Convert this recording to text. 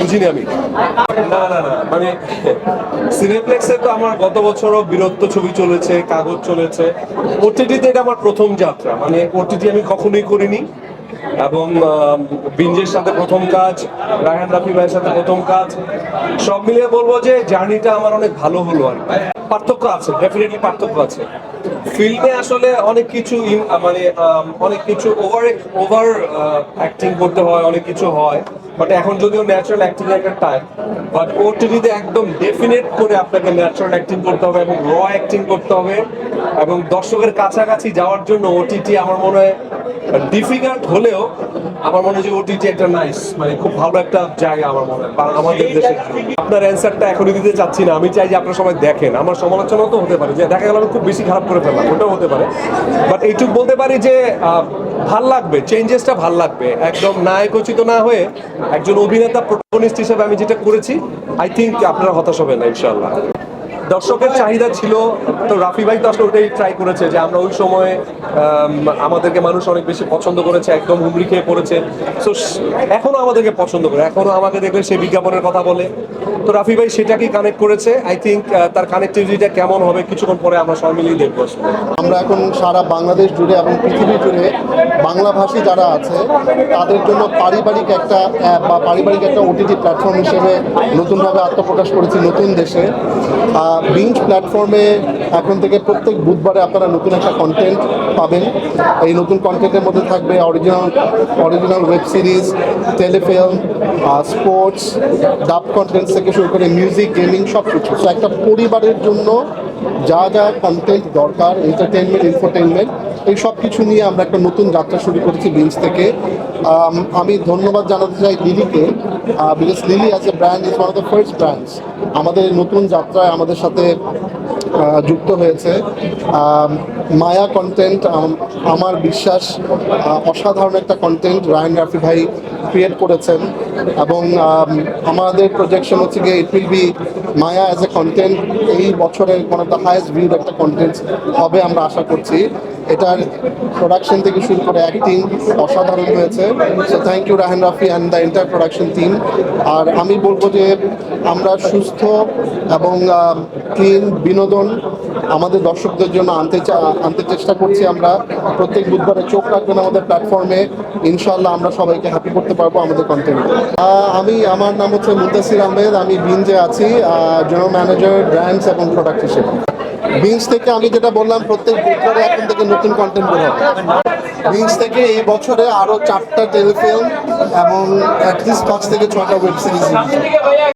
বুঝিনি আমি। না না না মানে সিনেপ্লেক্সে তো আমার গত বছরও বীরত্ব ছবি চলেছে, কাগজ চলেছে। ওটিটিতে এটা আমার প্রথম যাত্রা মানে ওটিটি আমি কখনোই করিনি। এবং বিঞ্জের সাথে প্রথম কাজ, রায়হান রাফি ভাইয়ের সাথে প্রথম কাজ, সব মিলিয়ে বলব যে জার্নিটা আমার অনেক ভালো হলো আর পার্থক্য আছে ডেফিনেটলি পার্থক্য আছে। ফিল্মে আসলে অনেক কিছু মানে অনেক কিছু ওভার ওভার অ্যাক্টিং করতে হয়, অনেক কিছু হয়। বাট এখন যদিও ন্যাচারাল অ্যাক্টিং একটা টাইম বাট ওটিটিতে একদম ডেফিনেট করে আপনাকে ন্যাচারাল অ্যাক্টিং করতে হবে এবং র অ্যাক্টিং করতে হবে। এবং দর্শকের কাছাকাছি যাওয়ার জন্য ওটিটি আমার মনে হয় ডিফিকাল্ট হলেও আমার মনে হয় যে ওটিটি একটা নাইস মানে খুব ভালো একটা জায়গা আমার মনে হয় আমাদের দেশে আপনার অ্যান্সারটা এখনই দিতে চাচ্ছি না। আমি চাই যে আপনারা সবাই দেখেন। আমার সমালোচনা তো হতে পারে। যে দেখা গেল আমি খুব বেশি খারাপ করে ফেললাম ওটাও হতে পারে। বাট এইটুকু বলতে পারি যে ভালো লাগবে চেঞ্জেসটা ভালো লাগবে। একদম নায়কোচিত না হয়ে একজন অভিনেতা প্রোটাগনিস্ট হিসেবে আমি যেটা করেছি আই থিঙ্ক আপনারা হতাশ হবেন না ইনশাল্লাহ দর্শকের চাহিদা ছিল তো রাফি ভাই তো আসলে ওটাই ট্রাই করেছে যে আমরা ওই সময় আম, আমাদেরকে মানুষ অনেক বেশি পছন্দ করেছে একদম হুমড়ি খেয়ে পড়েছে। তো এখনও আমাদেরকে পছন্দ করে এখনও আমাকে দেখলে সে বিজ্ঞাপনের কথা বলে। তো রাফি ভাই সেটাকেই কানেক্ট করেছে আই থিঙ্ক তার কানেক্টিভিটিটা কেমন হবে কিছুক্ষণ পরে আমরা সবাই মিলিয়ে দেখব। আমরা এখন সারা বাংলাদেশ জুড়ে এবং পৃথিবী জুড়ে বাংলাভাষী যারা আছে, তাদের জন্য পারিবারিক একটা অ্যাপ বা পারিবারিক একটা ওটিটি প্ল্যাটফর্ম হিসেবে নতুনভাবে আত্মপ্রকাশ করেছি নতুন দেশে। বিঞ্চ প্ল্যাটফর্মে এখন থেকে প্রত্যেক বুধবারে আপনারা নতুন একটা কন্টেন্ট পাবেন। এই নতুন কন্টেন্টের মধ্যে থাকবে original original web series telefilm sports dub content থেকে শুরু করে মিউজিক গেমিং সব কিছু। একটা পরিবারের জন্য যা যা কন্টেন্ট দরকার এন্টারটেনমেন্ট ইনফোটেনমেন্ট এই সব কিছু নিয়ে আমরা একটা নতুন যাত্রা শুরু করেছি বিঞ্চ থেকে। আমি ধন্যবাদ জানাতে চাই লিলিকে because Lily as a brand is one of the first brands আমাদের নতুন যাত্রায় আমাদের সাথে যুক্ত হয়েছে। মায়া কন্টেন্ট আমার বিশ্বাস অসাধারণ একটা কন্টেন্ট রায়ন রাফি ভাই ক্রিয়েট করেছেন। এবং আমাদের প্রজেকশন হচ্ছে গিয়ে it will be Maya as a content এই বছরের one of the highest viewed একটা কন্টেন্ট হবে আমরা আশা করছি। এটার প্রোডাকশন থেকে শুরু করে অ্যাক্টিং অসাধারণ হয়েছে। So thank you Rahan Rafi and the entire production team আর আমি বলব যে আমরা সুস্থ এবং ক্লিন বিনোদন আমাদের দর্শকদের জন্য আনতে আনতে চেষ্টা করছি আমরা। প্রত্যেক বুধবারে চোখ রাখবেন আমাদের প্ল্যাটফর্মে ইনশাল্লাহ আমরা সবাইকে হ্যাপি করতে পারব আমাদের কন্টেন্ট আমি, আমার নাম হচ্ছে মুদাসির আহমেদ। আমি বিনজে আছি জেনারেল ম্যানেজার ব্র্যান্ডস এবং প্রোডাক্ট হিসেবে। বিঞ্চ থেকে আমি যেটা বললাম, প্রত্যেক বুধবারে এখন থেকে নতুন কন্টেন্ট বের হবে। বিঞ্চ থেকে এই বছরে আরও চারটা টেলিফিল্ম এবং অ্যাটলিস্ট পাঁচ থেকে ছটা ওয়েব সিরিজ